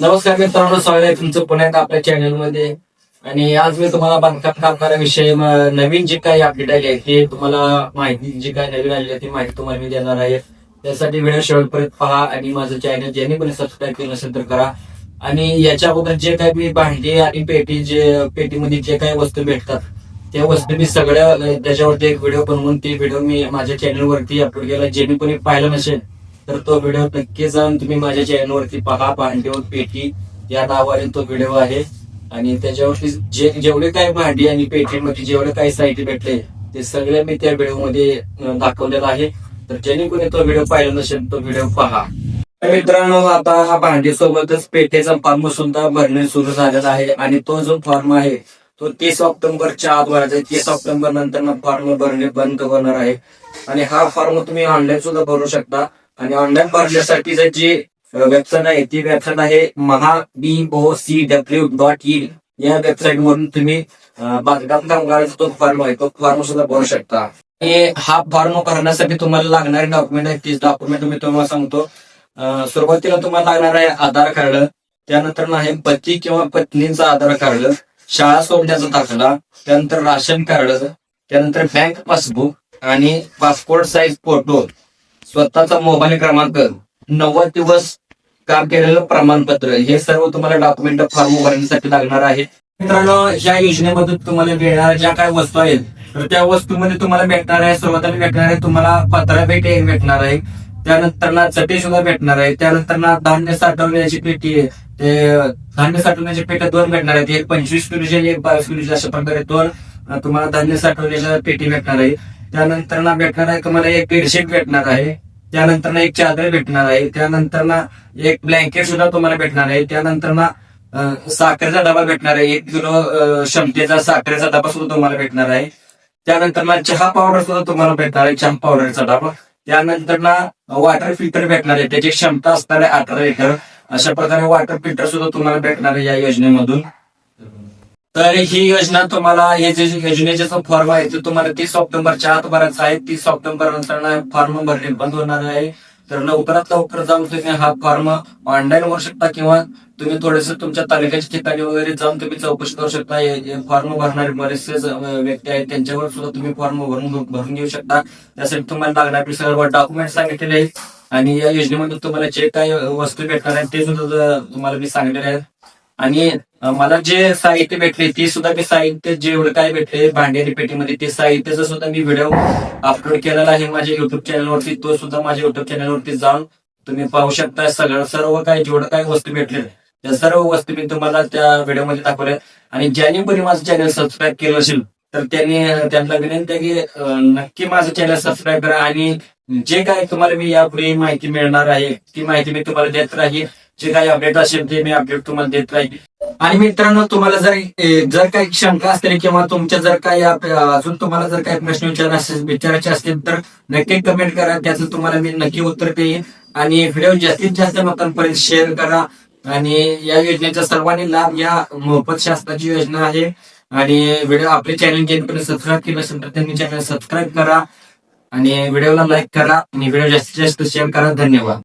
नमस्कार मित्रांनो स्वागत आहे तुमचं पुन्हा एकदा आपल्या चॅनलमध्ये आणि आज मी तुम्हाला बांधकाम कामगाराविषयी नवीन जी काही अपडेट आली आहे ती तुम्हाला माहिती जी काही नवीन आली आहे ती माहिती तुम्हाला मी देणार आहे. त्यासाठी व्हिडिओ शेवटपर्यंत पहा आणि माझं चॅनल ज्यांनी पण सबस्क्राईब केलं नसेल तर करा. आणि याच्या अगोदर जे काही मी भांडी आणि पेटी जे पेटीमध्ये जे काही वस्तू भेटतात त्या वस्तू मी सगळ्या त्याच्यावरती एक व्हिडिओ बनवून ते व्हिडिओ मी माझ्या चॅनलवरती अपलोड केला. जेणेकरून कोणी पाहिलं नसेल तर तो व्हिडिओ नक्की जाऊन तुम्ही माझ्या चॅनलवरती पहा. भांडीवर पेटी या नावाने तो व्हिडिओ आहे. आणि त्याच्यावरती जे जेवढे काही भांडी आणि पेटीमध्ये जेवढे काही साहित्य भेटले ते सगळे मी त्या व्हिडिओमध्ये दाखवलेलं आहे. तर जेणेकरून तो व्हिडिओ पाहिला नसेल तो व्हिडिओ पहा. मित्रांनो आता हा भांडी सोबतच पेठेचा फॉर्म सुद्धा भरणे सुरू झालेला आहे. आणि तो जो फॉर्म आहे तो तीस ऑक्टोबरच्या आत भरायचा आहे. तीस ऑक्टोबर नंतर फॉर्म भरणे बंद होणार आहे. आणि हा फॉर्म तुम्ही ऑनलाईन सुद्धा भरू शकता. आणि ऑनलाईन भरण्यासाठी जी वेबसाईट आहे ती वेबसाईट आहे Maha B O C W dot in या वेबसाईट वरून तुम्ही बांधकाम कामगाराचा तो फॉर्म आहे तो फॉर्म सुद्धा भरू शकता. आणि हा फॉर्म भरण्यासाठी तुम्हाला लागणारे डॉक्युमेंट आहे तीच डॉक्युमेंट मी तुम्हाला सांगतो. सुरुवातीला तुम्हाला लागणार आहे आधार कार्ड त्यानंतर आहे पती किंवा पत्नीचा आधार कार्ड शाळा सोडण्याचा दाखला त्यानंतर राशन कार्ड त्यानंतर बँक पासबुक आणि पासपोर्ट साईज फोटो स्वतःचा मोबाईल क्रमांक नव्वद दिवस काम केलेलं प्रमाणपत्र. हे सर्व तुम्हाला डॉक्युमेंट फॉर्म भरण्यासाठी लागणार आहे. मित्रांनो या योजनेमधून तुम्हाला मिळणाऱ्या ज्या काही वस्तू आहेत तर त्या वस्तूमध्ये तुम्हाला भेटणार आहे. सुरुवातीला भेटणार आहे तुम्हाला पत्रा पेटी भेटणार आहे. त्यानंतर ना चटी सुद्धा भेटणार आहे. त्यानंतर ना धान्य साठवण्याची पेटी आहे. ते धान्य साठवण्याची पेट्या दोन भेटणार आहेत. एक पंचवीस किलोची एक बावीस किलोची अशा प्रकारे दोन तुम्हाला धान्य साठवण्याच्या पेटी भेटणार आहे. त्यानंतर ना भेटणार आहे तुम्हाला एक बेडशीट भेटणार आहे. त्यानंतर ना एक चादर भेटणार आहे. त्यानंतर ना एक ब्लँकेट सुद्धा तुम्हाला भेटणार आहे. त्यानंतर ना साखरेचा डबा भेटणार आहे. एक किलो क्षमतेचा साखरेचा डबा सुद्धा तुम्हाला भेटणार आहे. त्यानंतर ना चहा पावडर सुद्धा तुम्हाला भेटणार आहे. चहा पावडरचा डबा. त्यानंतर ना वॉटर फिल्टर भेटणार आहे. त्याची क्षमता असणार आहे अठरा लिटर अशा प्रकारे वॉटर फिल्टर सुद्धा तुम्हाला भेटणार आहे या योजनेमधून. तर ही योजना तुम्हाला हे जे योजनेचे जो फॉर्म आहे ते तुम्हाला तीस ऑक्टोबरच्या आत भरायचा आहे. तीस ऑक्टोबर नंतर फॉर्म भरणे बंद होणार आहे. तर लवकरात लवकर जाऊन तुम्ही हा फॉर्म ऑनलाईन भरू शकता किंवा तुम्ही थोडेसे तुमच्या तालुक्याच्या ठिकाणी वगैरे जाऊन तुम्ही चौकशी करू शकता. फॉर्म भरणारे बरेचसे व्यक्ती आहेत त्यांच्यावर सुद्धा तुम्ही फॉर्म भरून भरून घेऊ शकता. त्यासाठी तुम्हाला लागणारे सर्व डॉक्युमेंट सांगितलेले आहेत. आणि या योजनेमध्ये तुम्हाला जे काही वस्तू भेटणार आहेत ते सुद्धा तुम्हाला मी सांगितलेले आहेत. आणि मला जे साहित्य भेटले ते सुद्धा मी साहित्य जेवढं काय भेटले भांडेरी पेटीमध्ये ते साहित्याचा सुद्धा मी व्हिडिओ अपलोड केलेला आहे माझ्या युट्यूब चॅनलवरती तो सुद्धा माझ्या युट्यूब चॅनलवरती जाऊन तुम्ही पाहू शकता. सगळं सर्व काय जेवढं काय वस्तू भेटले त्या सर्व वस्तू मी तुम्हाला त्या व्हिडिओमध्ये दाखवल्या. आणि ज्यांनी पण माझं चॅनल सबस्क्राईब केलं असेल तर त्यांनी त्यांना विनंती आहे की नक्की माझं चॅनल सबस्क्राईब करा. आणि जे काय तुम्हाला मी यापुढे माहिती मिळणार आहे ती माहिती मी तुम्हाला देत राहील जे काही अपडेट असेल ते मी अपडेट तुम्हाला देत राहील आणि मित्रांनो तुम्हाला जर जर काही शंका असतील किंवा तुमच्या जर काही अजून तुम्हाला जर काही प्रश्न विचार असेल विचारायचे असतील तर नक्की कमेंट करा. त्याचं तुम्हाला मी नक्की उत्तर देईन. आणि व्हिडिओ जास्तीत जास्त लोकांपर्यंत शेअर करा. आणि या योजनेचा सर्वांनी लाभ या मोफत शासनाची योजना आहे. आणि व्हिडिओ आपले चॅनल ज्यांनी सबस्क्राईब केलं असेल तर त्यांनी चॅनल सबस्क्राईब करा. आणि व्हिडिओला लाईक करा. आणि व्हिडिओ जास्तीत जास्त शेअर करा. धन्यवाद.